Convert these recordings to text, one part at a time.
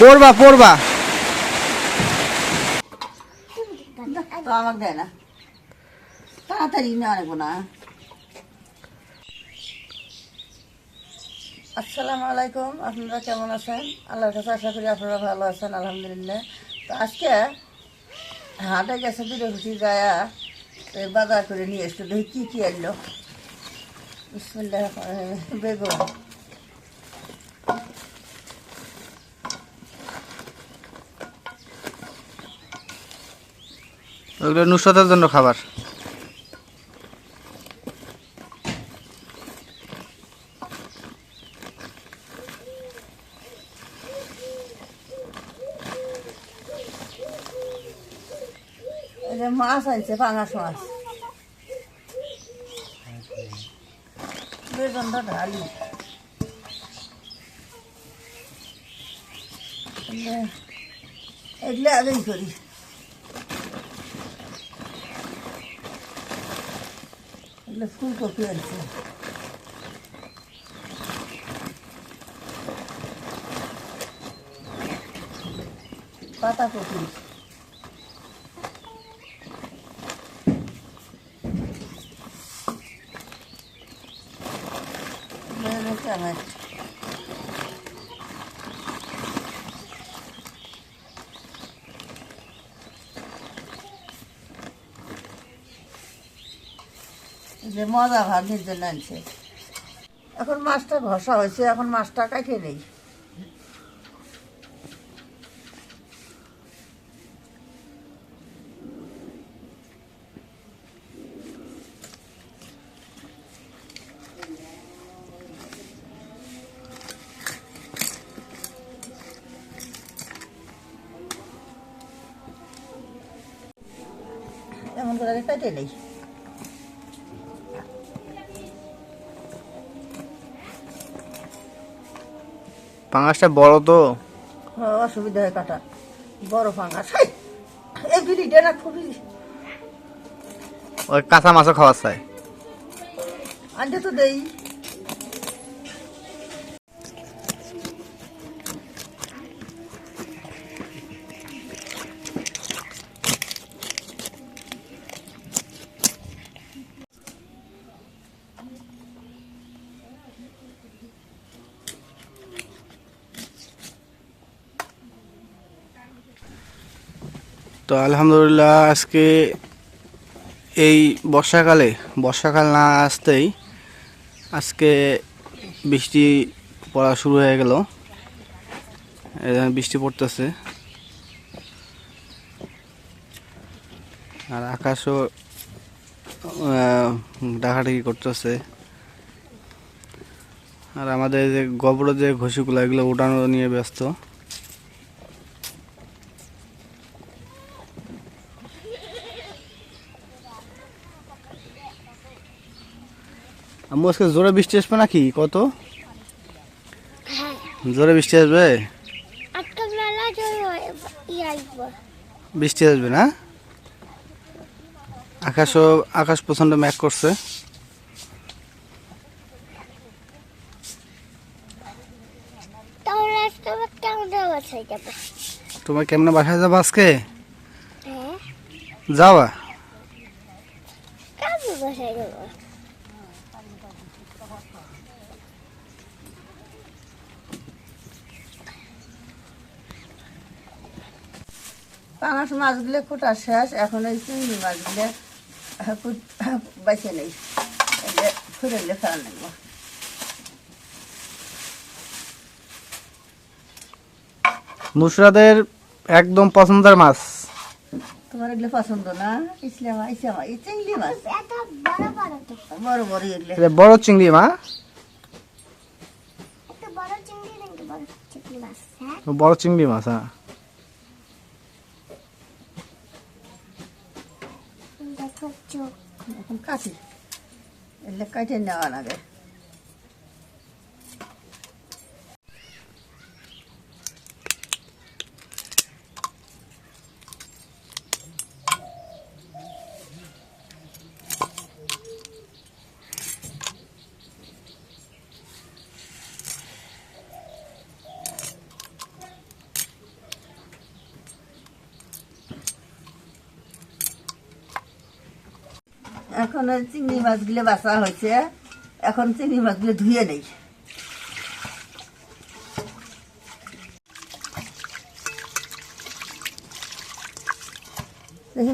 পড়বা পড়বা। আসসালামু আলাইকুম, আপনারা কেমন আছেন? আল্লাহর কাছে আশা করি আপনারা ভালো আছেন, আলহামদুলিল্লাহ। তো আজকে হাটে গেছে দূরে খুশি যায় বাজার করে নিয়ে এসছো দেখি কী কী আনলো। বেগুন। ওগুলো নুসরতের জন্য খাবার। মাছ আনছে পাঙাশ মাছ। ঢালি এগুলো- এগুলো আগেই করি এগুলো ফুলকপি আনছে পাতাকপি Böyle evet. যে মজা ভাবির জন্য আনছে। এখন মাছটা ঘষা হয়েছে, এখন মাছটা কাকে নেই। এমন করে কেটে নেই। পাঙাশটা বড় তো। হ্যাঁ, অসুবিধা হয় কাটা। বড় হাই! এই বিড়িটা না খুবই। ওই কাঁচা মাছও খাওয়া চাই। আনতে তো দেই। তো আলহামদুলিল্লাহ আজকে এই বর্ষাকালে, বর্ষাকাল না আসতেই আজকে বৃষ্টি পড়া শুরু হয়ে গেল। বৃষ্টি পড়তেছে। আর আকাশও ডাকাডাকি করতেছে। আর আমাদের যে গোবর যে ঘষিগুলো, এগুলো উঠানো নিয়ে ব্যস্ত। আম্মু আজকে জোরে বৃষ্টি আসবে নাকি? কত? জোরে বৃষ্টি আসবে? বৃষ্টি আসবে না? আকাশও আকাশ প্রচণ্ড ম্যাক করছে। তোমার কেমনে বাসায় যাব আজকে? হ্যাঁ। যাওয়া কেমন বাসায় যাব পাঙাশ মাছগুলো কোটা শেষ এখন এই চিংড়ি মাছ মাছগুলো বেছে নেই। ফুরেলে ফেলা নেব নুসরাদের একদম পছন্দের মাছ। তোমার এগুলো পছন্দ না? ইসলাম ইসলাম এই চিংড়ি মাছ? এত বড় বড় তো। বড় বড় এগুলো। এটা বড় চিংড়ি মা। এত বড় চিংড়ি নাকি বড় চিংড়ি মাছ? হ্যাঁ। বড় চিংড়ি মাছ হ্যাঁ দেখো চোখ এখন কাটি এগুলো কাটে নেওয়া এখন ওই চিংড়ি মাছগুলো বাছা হয়েছে। এখন চিংড়ি মাছগুলো ধুয়ে নেই। দেখি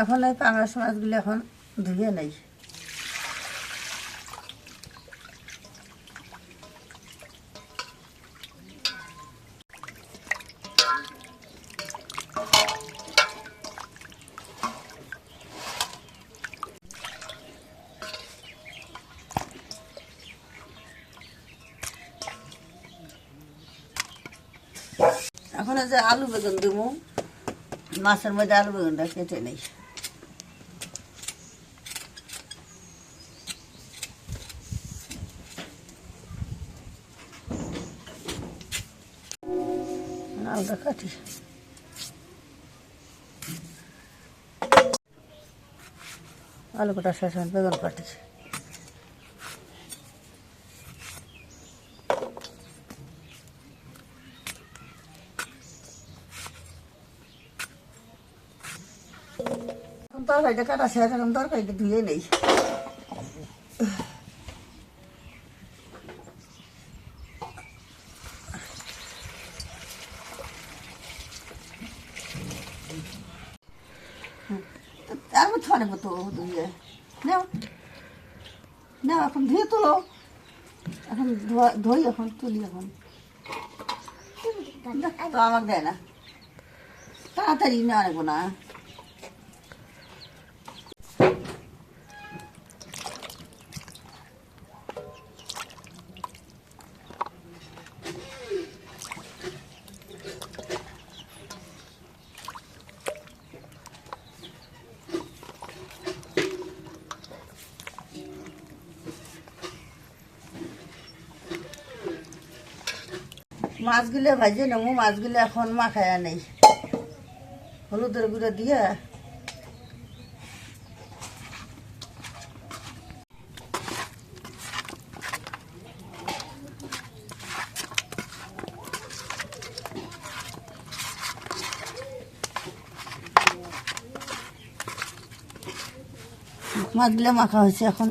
এখন এই পাঙাশ মাছগুলো এখন ধুয়ে নেই এখন এই যে আলু বেগুন দেবো মাছের মধ্যে আলু বেগুনটা কেটে নেই। আলুটা কাটি। আলু কাটা শেষ বেগুন কাটি এখন তরকারিটা কাটা শেষ এখন তরকারিটা ধুয়ে নেই। আমি থরে মতো ধুয়ে। নাও। নাও, এখন ধুয়ে তোলো। এখন ধুই এখন, তুলি এখন। তো আমাকে দেয় না। তাড়াতাড়ি না আনব না। মাছগুলো ভাজে নেব মাছগুলো এখন মাখায়া নেই। হলুদের গুঁড়ো দিয়ে। মাছগুলো মাখা হয়েছে এখন।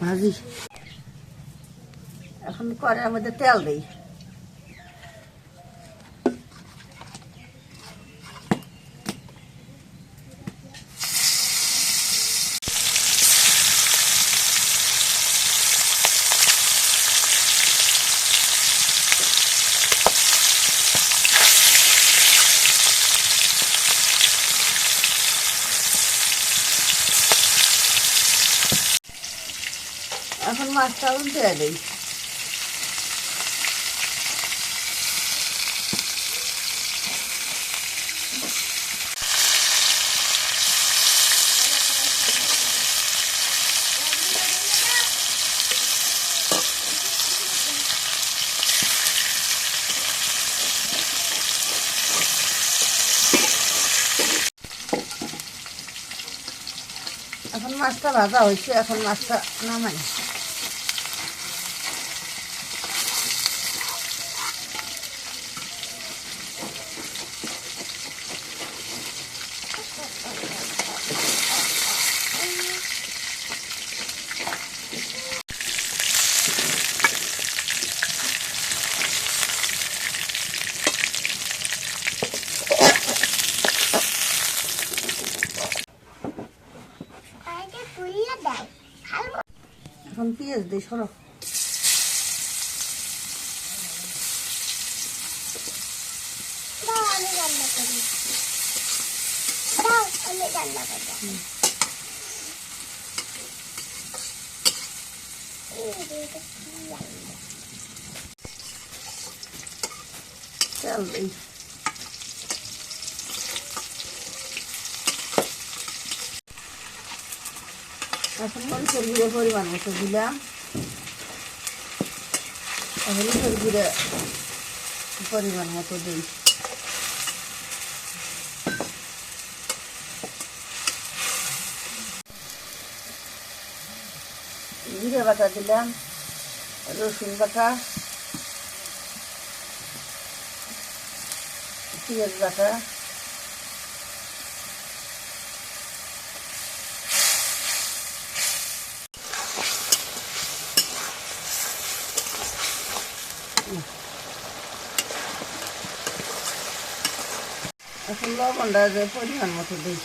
ভাজি। এখন কড়াইয়ের মধ্যে তেল দিই। এখন মাছটা উল্টে দিই এখন মাছটা ভাজা হয়েছে এখন মাছটা নামাই দিই সরো। দিই এখন গুঁড়ো পরিমাণ মতো দিলাম? হলুদের সবজিটা পরিমাণ মতো দিই। জিরে বাটা দিলাম রসুন বাটা পেঁয়াজ বাটা। এখন লবণটা যে পরিমাণ মতো দিই।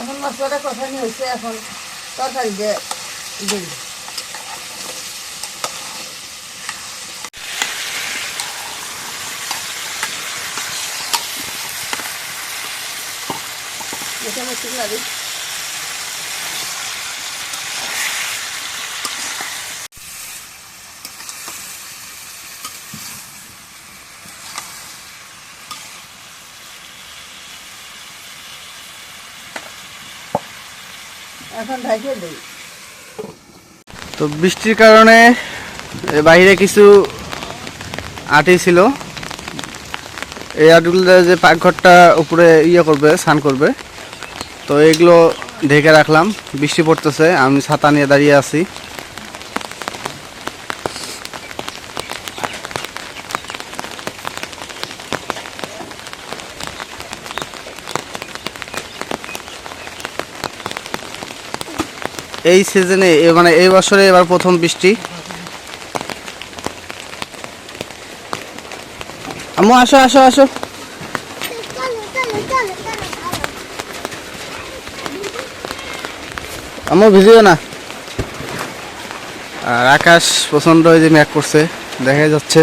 এখন মশলাটা নিয়ে হয়েছে এখন তরকারি দিয়ে দিই। তো বৃষ্টির কারণে বাইরে কিছু আটি ছিল। এই আটগুলো যে পাকঘরটা উপরে ইয়ে করবে, স্নান করবে। তো এগুলো ঢেকে রাখলাম। বৃষ্টি পড়তেছে, আমি ছাতা নিয়ে দাঁড়িয়ে আছি। এই সিজনে মানে এই বছরে এবার প্রথম বৃষ্টি। আম্মু, আসো আসো আসো। ভিজিও না। আর আকাশ প্রচণ্ড ওই যে ম্যাক করছে, দেখা যাচ্ছে।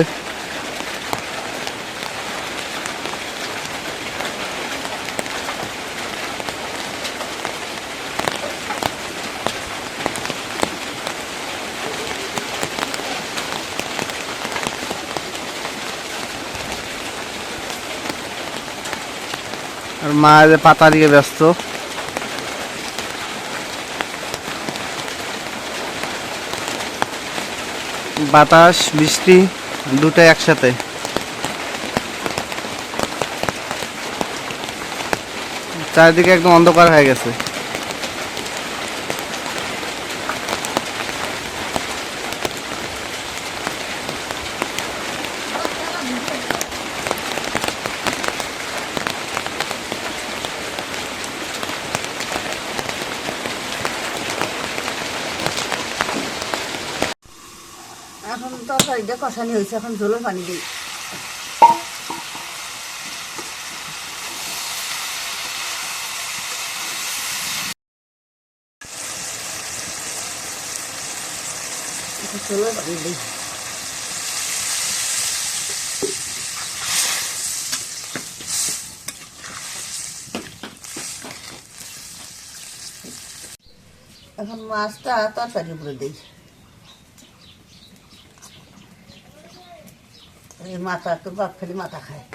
আর মা পাতা দিয়ে ব্যস্ত। বাতাস বৃষ্টি দুটাই একসাথে। চারিদিকে একদম অন্ধকার হয়ে গেছে এখন তরকারিটা কষানি হয়েছে এখন ঝোলের পানি দিই এখন ঝোলের পানি দিই এখন মাছটা তরকারির উপরে দিই মাথা তোর বাপ খালি মাথা খায়।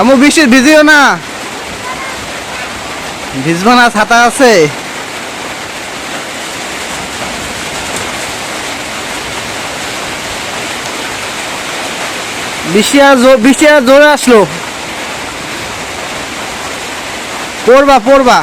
এমন বৃষ্টি ভিজিও না। ভিজবো না ছাতা আছে। বৃষ্টি আর জোরে আসলো। পড়বা পড়বা।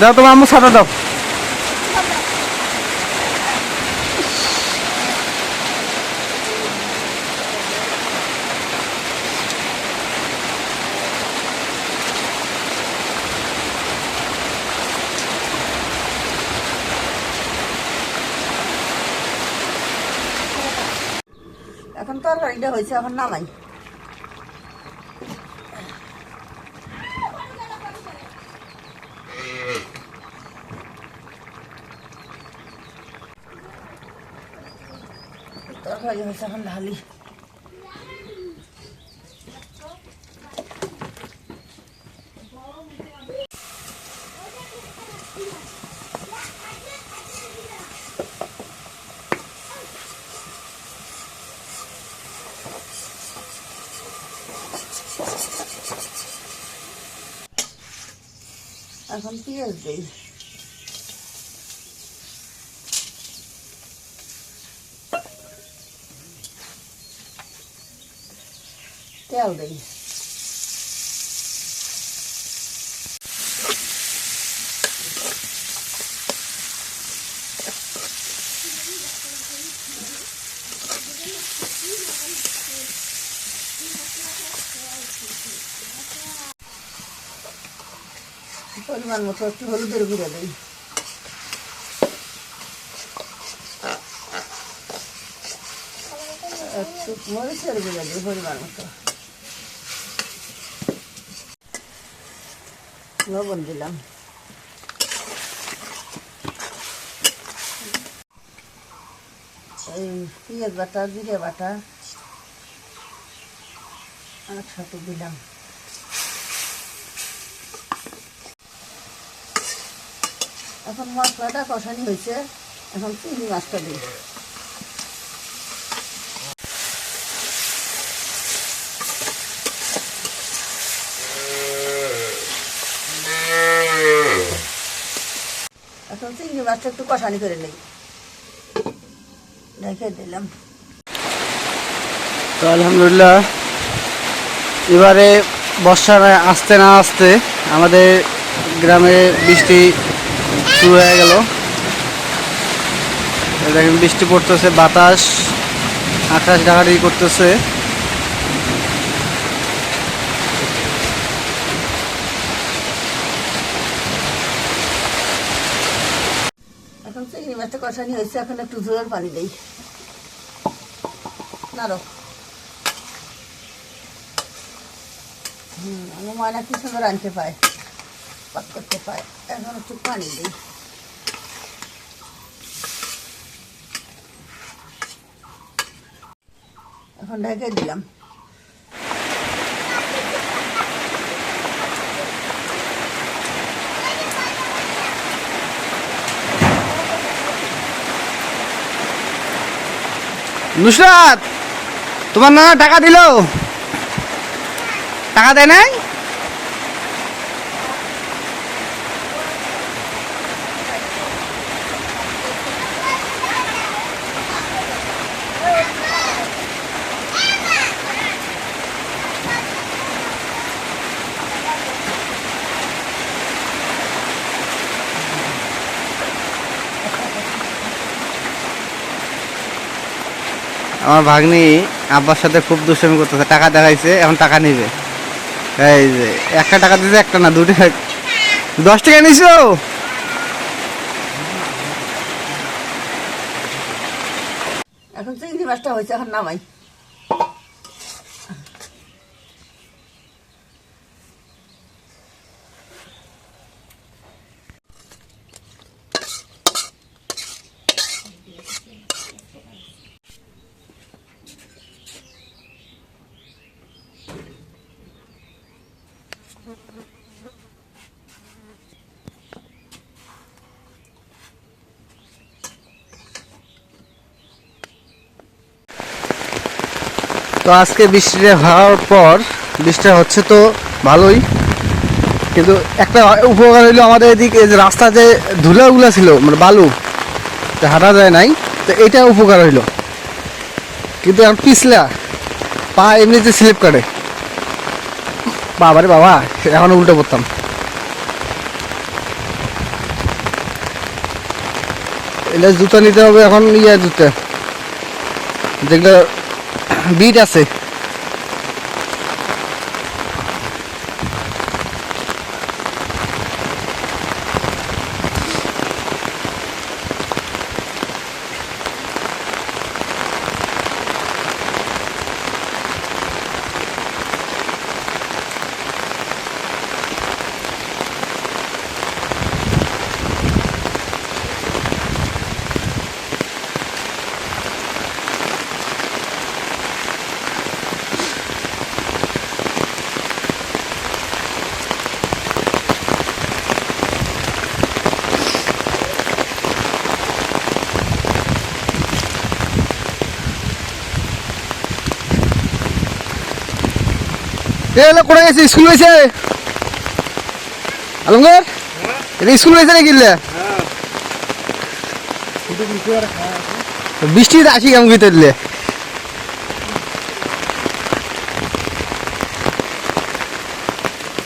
দাও তোমার আম্মু ছাতা দাও। এখন তরকারিটা হয়েছে এখন নামাই। তরকারি হয়েছে এখন ঢালি এখন পেঁয়াজ তেল দিই পরিমাণ মতো একটু হলুদের গুঁড়ো দিই। একটু মরিচের গুঁড়ো দিই পরিমাণ মতো। লবণ দিলাম। এই পেঁয়াজ বাটা, জিরে বাটা একসাথে দিলাম। এখন মশলাটা কষানি হয়েছে, এখন চিংড়ি মাছটা দিই এখন চিংড়ি মাছটা একটু কষানি করে নেই। রেখে দিলাম। তো আলহামদুলিল্লাহ, এবারে বর্ষার আসতে না আসতে আমাদের গ্রামে বৃষ্টি শুরু হয়ে গেল। দেখেন বৃষ্টি পড়তেছে, বাতাস, আকাশ ডাকাডি করতেছে এখন চিংড়ি মাছটা কষানি হয়েছে এখন একটু ঝোলের পানি দেই। নাড়ো। হুম, আমি ময়না কি সুন্দর আনতে পায়, পাক করতে পায়। এখন একটু পানি দিই। এখন ঢেকে দিলাম। নুসরাত তোমার নানা টাকা দিল। টাকা দেয় নাই? আমার ভাগ্নি আব্বার সাথে খুব দুষ্টামি করতেছে, টাকা দেখাইছে, এখন টাকা নিবে। এই যে, একটা টাকা দিতে একটা না, দুটো। দশ টাকা নিছো? এখন চিংড়ি মাছটা হয়েছে, এখন নামাই। তো আজকে বৃষ্টিটা হওয়ার পর বৃষ্টিটা হচ্ছে তো ভালোই। কিন্তু একটা উপকার হইল আমাদের এদিকে যে রাস্তা যে ধুলাগুলো ছিল মানে বালু হাঁটা যায় নাই, তো এটা উপকার হইল। কিন্তু এখন পিছলা, পা এমনিতে স্লিপ কাটে। বাবারে বাবা, এখন উল্টো পড়তাম এটা জুতা নিতে হবে এখন ইয়ে জুতা। যেগুলো বিট আছে। এলো কোথায় গেছে? স্কুল এটা স্কুল নাকি বৃষ্টি আসি কেমন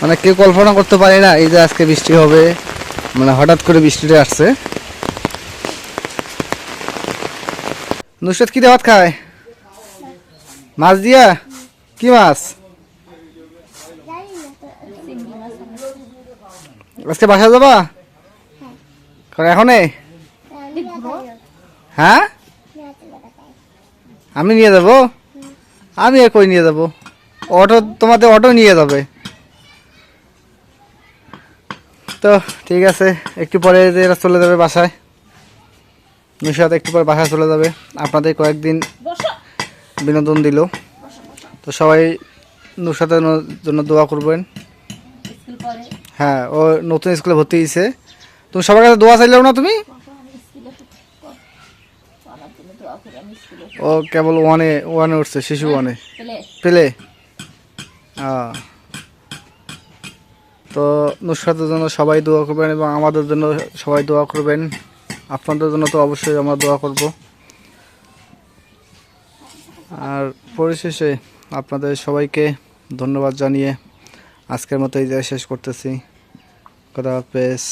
মানে কেউ কল্পনা করতে পারে না, এই যে আজকে বৃষ্টি হবে। মানে হঠাৎ করে বৃষ্টিটা আসছে। নুসরত, কি দিয়ে ভাত খায়? মাছ দিয়া? কি মাছ? আজকে বাসা যাবা? এখনে? হ্যাঁ? আমি নিয়ে যাব? আমি আর কই নিয়ে যাব? অটো, তোমাদের অটো নিয়ে যাবে। তো, ঠিক আছে, একটু পরে এরা চলে যাবে বাসায়। নিশাদ একটু পরে বাসায় চলে যাবে। আপনাদের কয়েকদিন বিনোদন দিল। তো সবাই নুসাদের জন্য দোয়া করবেন। হ্যাঁ ও নতুন স্কুলে ভর্তি হয়েছে। তুমি সবার কাছে দোয়া চাইলেও না তুমি? ও কেবল ওয়ানে ওয়ানে উঠছে শিশু ওয়ানে পেলে তো নুসরাতের জন্য সবাই দোয়া করবেন এবং আমাদের জন্য সবাই দোয়া করবেন। আপনাদের জন্য তো অবশ্যই আমরা দোয়া করব। আর পরিশেষে আপনাদের সবাইকে ধন্যবাদ জানিয়ে আজকের মতো এই জায়গায় শেষ করতেছি। কথা হাফেজ